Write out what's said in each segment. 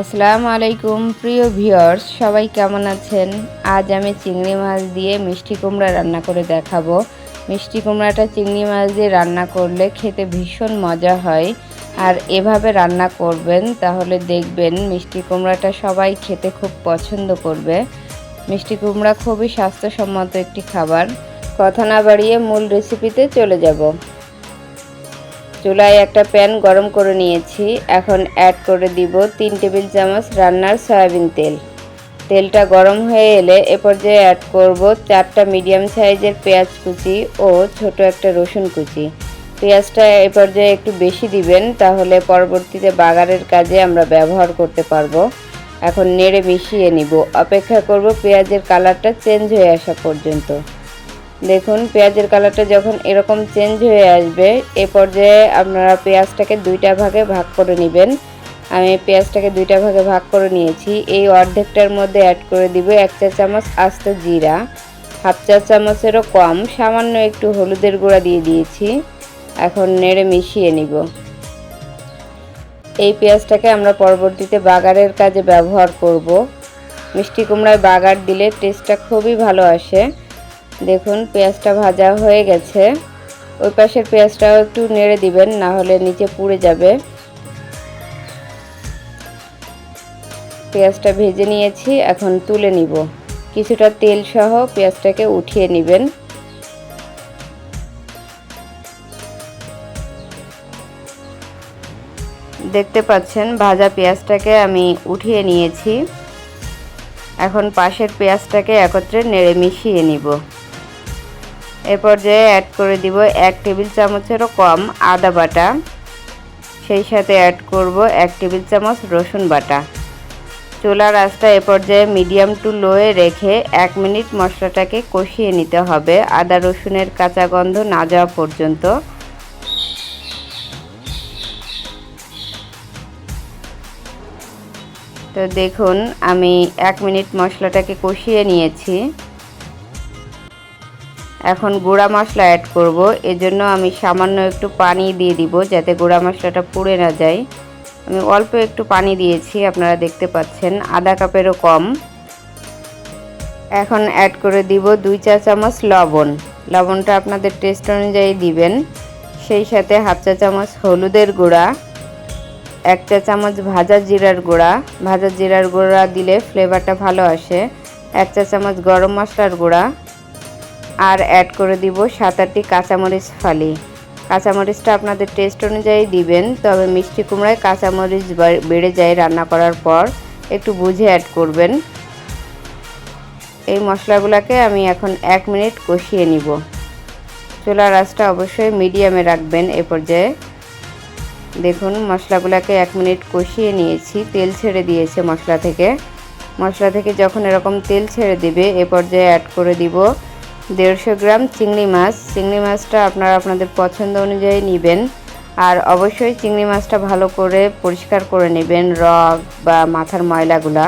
আসসালামু আলাইকুম প্রিয় ভিউয়ার্স, সবাই কেমন আছেন? আজ আমি চিংড়ি মাছ দিয়ে মিষ্টি কুমড়া রান্না করে দেখাবো। মিষ্টি কুমড়াটা চিংড়ি মাছ দিয়ে রান্না করলে খেতে ভীষণ মজা হয়। আর এভাবে রান্না করবেন, তাহলে দেখবেন মিষ্টি কুমড়াটা সবাই খেতে খুব পছন্দ করবে। মিষ্টি কুমড়া খুবই স্বাস্থ্যসম্মত একটি খাবার। কথা না বাড়িয়ে মূল রেসিপিতে চলে যাব। চুলায় একটা প্যান গরম করে নিয়েছি। এখন অ্যাড করে দিব তিন টেবিল চামচ রান্নার সয়াবিন তেল। তেলটা গরম হয়ে এলে এ পর্যায়ে অ্যাড করব চারটা মিডিয়াম সাইজের পেঁয়াজ কুচি ও ছোট একটা রসুন কুচি। পেঁয়াজটা এ পর্যায়ে একটু বেশি দিবেন, তাহলে পরবর্তীতে বাগারের কাজে আমরা ব্যবহার করতে পারব। এখন নেড়ে মিশিয়ে নিব। অপেক্ষা করব পেঁয়াজের কালারটা চেঞ্জ হয়ে আসা পর্যন্ত। দেখুন, পেঁয়াজের কালারটা যখন এরকম চেঞ্জ হয়ে আসবে, এ পর্যায়ে আপনারা পেঁয়াজটাকে দুইটা ভাগে ভাগ করে নেবেন। আমি পেঁয়াজটাকে দুইটা ভাগে ভাগ করে নিয়েছি। এই অর্ধেকটার মধ্যে অ্যাড করে দিব এক চা চামচ আস্ত জিরা, হাফ চা চামচেরও কম, সামান্য একটু হলুদের গুঁড়া দিয়ে দিয়েছি। এখন নেড়ে মিশিয়ে নিব। এই পেঁয়াজটাকে আমরা পরবর্তীতে বাগারের কাজে ব্যবহার করব। মিষ্টি কুমড়ায় বাগার দিলে টেস্টটা খুবই ভালো আসে। দেখুন, পেঁয়াজটা ভাজা হয়ে গেছে। ওই পাশের পেঁয়াজটাও একটু নেড়ে দিবেন, না হলে নিচে পুড়ে যাবে। পেঁয়াজটা ভেজে নিয়েছি, এখন তুলে নিব। কিছুটা তেল সহ পেঁয়াজটাকে উঠিয়ে নেবেন। দেখতে পাচ্ছেন, ভাজা পেঁয়াজটাকে আমি উঠিয়ে নিয়েছি। এখন পাশের পেঁয়াজটাকে একত্রে নেড়ে মিশিয়ে নিব। এ পর্যায়ে অ্যাড করে দিব এক টেবিল চামচেরও কম আদা বাটা। সেই সাথে অ্যাড করব এক টেবিল চামচ রসুন বাটা। চুলার আঁচটা এ পর্যায়ে মিডিয়াম টু লোয়ে রেখে এক মিনিট মশলাটাকে কষিয়ে নিতে হবে। আদা রসুনের কাঁচা গন্ধ না যাওয়া পর্যন্ত। তো দেখুন, আমি এক মিনিট মশলাটাকে কষিয়ে নিয়েছি। এখন গুঁড়া মশলা অ্যাড করব। এজন্য আমি সামান্য একটু পানি দিয়ে দিব যাতে গুঁড়া মশলাটা পুড়ে না যায়। আমি অল্প একটু পানি দিয়েছি, আপনারা দেখতে পাচ্ছেন, আধা কাপেরও কম। এখন অ্যাড করে দিব দুই চা চামচ লবণ। লবণটা আপনাদের টেস্ট অনুযায়ী দিবেন। সেই সাথে হাফ চা চামচ হলুদের গুঁড়া, এক চা চামচ ভাজা জিরার গুঁড়া। ভাজা জিরার গুঁড়া দিলে ফ্লেভারটা ভালো আসে। এক চা চামচ গরম মশলার গুঁড়া। আর অ্যাড করে দিব সাত আটটি কাঁচামরিচ ফালি। কাঁচামরিচটা আপনাদের টেস্ট অনুযায়ী দিবেন, তবে মিষ্টি কুমড়ায় কাঁচামরিচ বেড়ে যায় রান্না করার পর, একটু বুঝে অ্যাড করবেন। এই মশলাগুলোকে আমি এখন এক মিনিট কষিয়ে নিব। চুলার আঁচটা অবশ্যই মিডিয়ামে রাখবেন এ পর্যায়ে। দেখুন, মশলাগুলোকে এক মিনিট কষিয়ে নিয়েছি, তেল ছেড়ে দিয়েছে মশলা থেকে। মশলা থেকে যখন এরকম তেল ছেড়ে দিবে, এ পর্যায়ে অ্যাড করে দিব দেড়শো গ্রাম চিংড়ি মাছ। চিংড়ি মাছটা আপনারা আপনাদের পছন্দ অনুযায়ী নেবেন। আর অবশ্যই চিংড়ি মাছটা ভালো করে পরিষ্কার করে নেবেন রগ বা মাথার ময়লাগুলা।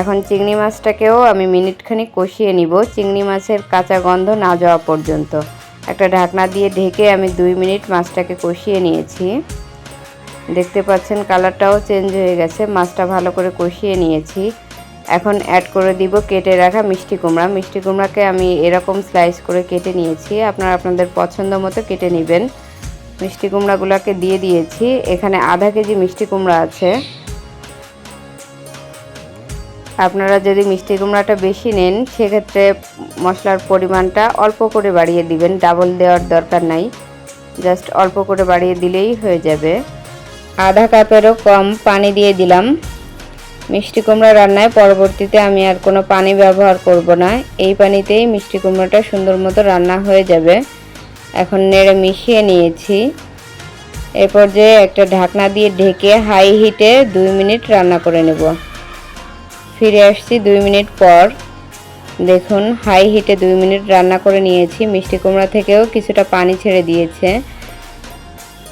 এখন চিংড়ি মাছটাকেও আমি মিনিটখানি কষিয়ে নিব। চিংড়ি মাছের কাঁচা গন্ধ না যাওয়া পর্যন্ত। একটা ঢাকনা দিয়ে ঢেকে আমি দুই মিনিট মাছটাকে কষিয়ে নিয়েছি। দেখতে পাচ্ছেন কালারটাও চেঞ্জ হয়ে গেছে। মাছটা ভালো করে কষিয়ে নিয়েছি। এখন অ্যাড করে দিব, কেটে রাখা মিষ্টি কুমড়া। মিষ্টি কুমড়াকে আমি এরকম স্লাইস করে কেটে নিয়েছি, আপনারা আপনাদের পছন্দ মতো কেটে নেবেন। মিষ্টি কুমড়াগুলোকে দিয়ে দিয়েছি, এখানে আধা কেজি মিষ্টি কুমড়া আছে। আপনারা যদি মিষ্টি কুমড়াটা বেশি নেন, সেক্ষেত্রে মশলার পরিমাণটা অল্প করে বাড়িয়ে দিবেন ডাবল দেওয়ার দরকার নাই। জাস্ট অল্প করে বাড়িয়ে দিলেই হয়ে যাবে। আধা কাপেরও কম পানি দিয়ে দিলাম। মিষ্টি কুমড়া রান্নায় পরবর্তীতে আমি আর কোনো পানি ব্যবহার করব না। এই পানিতেই মিষ্টি কুমড়োটা সুন্দর মতো রান্না হয়ে যাবে। এখন নেড়ে মিশিয়ে নিয়েছি। এরপর যে একটা ঢাকনা দিয়ে ঢেকে হাই হিটে দুই মিনিট রান্না করে নেব। ফিরে আসছি দুই মিনিট পর। দেখুন, হাই হিটে দুই মিনিট রান্না করে নিয়েছি। মিষ্টি কুমড়া থেকেও কিছুটা পানি ছেড়ে দিয়েছে।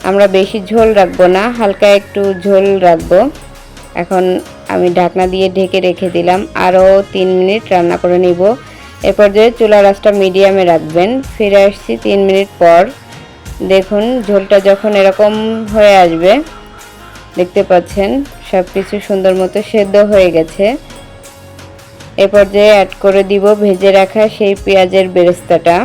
আমরা বেশি ঝোল রাখব না, হালকা একটু ঝোল রাখব। এখন আমি ঢাকনা দিয়ে ঢেকে রেখে দিলাম। আরও তিন মিনিট রান্না করে নিব। এরপর যে চুলা রাসটা মিডিয়ামে রাখবেন, ফিরে আসছি তিন মিনিট পর। দেখুন, ঝোলটা যখন এরকম হয়ে আসবে, দেখতে পাচ্ছেন সব কিছু সুন্দর মতো সেদ্ধ হয়ে গেছে। এ পর্যায়ে অ্যাড করে দিব, ভেজে রাখা সেই পেঁয়াজের বেরেস্তাটা।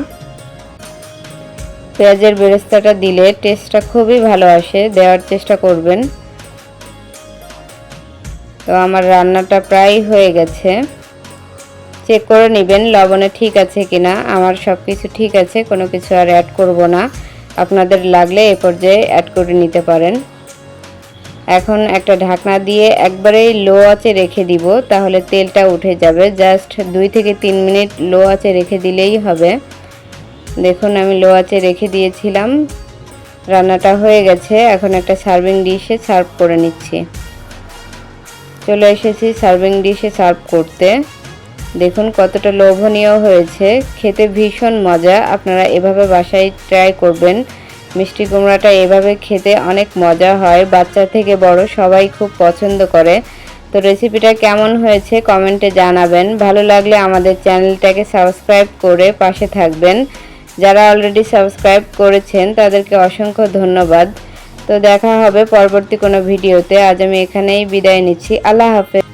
পেঁয়াজের বেরেস্তাটা দিলে টেস্টটা খুবই ভালো আসে, দেওয়ার চেষ্টা করবেন। তো আমার রান্নাটা প্রায় হয়ে গেছে। চেক করে নেবেন, লবণে ঠিক আছে কিনা। আমার সব কিছু ঠিক আছে, কোনো কিছু আর অ্যাড করব না। আপনাদের লাগলে এ পর্যায়ে অ্যাড করে নিতে পারেন। এখন একটা ঢাকনা দিয়ে একবারেই লো আঁচে রেখে দিব, তাহলে তেলটা উঠে যাবে। জাস্ট দুই থেকে তিন মিনিট লো আঁচে রেখে দিলেই হবে। দেখুন, আমি লো আঁচে রেখে দিয়েছিলাম। রান্নাটা হয়ে গেছে। এখন একটা সার্ভিং ডিশে সার্ভ করে নিচ্ছি। চলে এসেছি সার্ভিং ডিশে সার্ভ করতে। দেখুন কতটা লোভনীয় হয়েছে। খেতে ভীষণ মজা। আপনারা এভাবে বাসায় ট্রাই করবেন। মিষ্টি কুমড়াটা এভাবে খেতে অনেক মজা হয়। বাচ্চা থেকে বড় সবাই খুব পছন্দ করে। তো রেসিপিটা কেমন হয়েছে কমেন্টে জানাবেন। ভালো লাগলে আমাদের চ্যানেলটাকে সাবস্ক্রাইব করে পাশে থাকবেন। যারা অলরেডি সাবস্ক্রাইব করেছেন, তাদেরকে অসংখ্য ধন্যবাদ। তো দেখা হবে পরবর্তী কোনো ভিডিওতে। আজ আমি এখানেই বিদায় নিচ্ছি। আল্লাহ হাফেজ।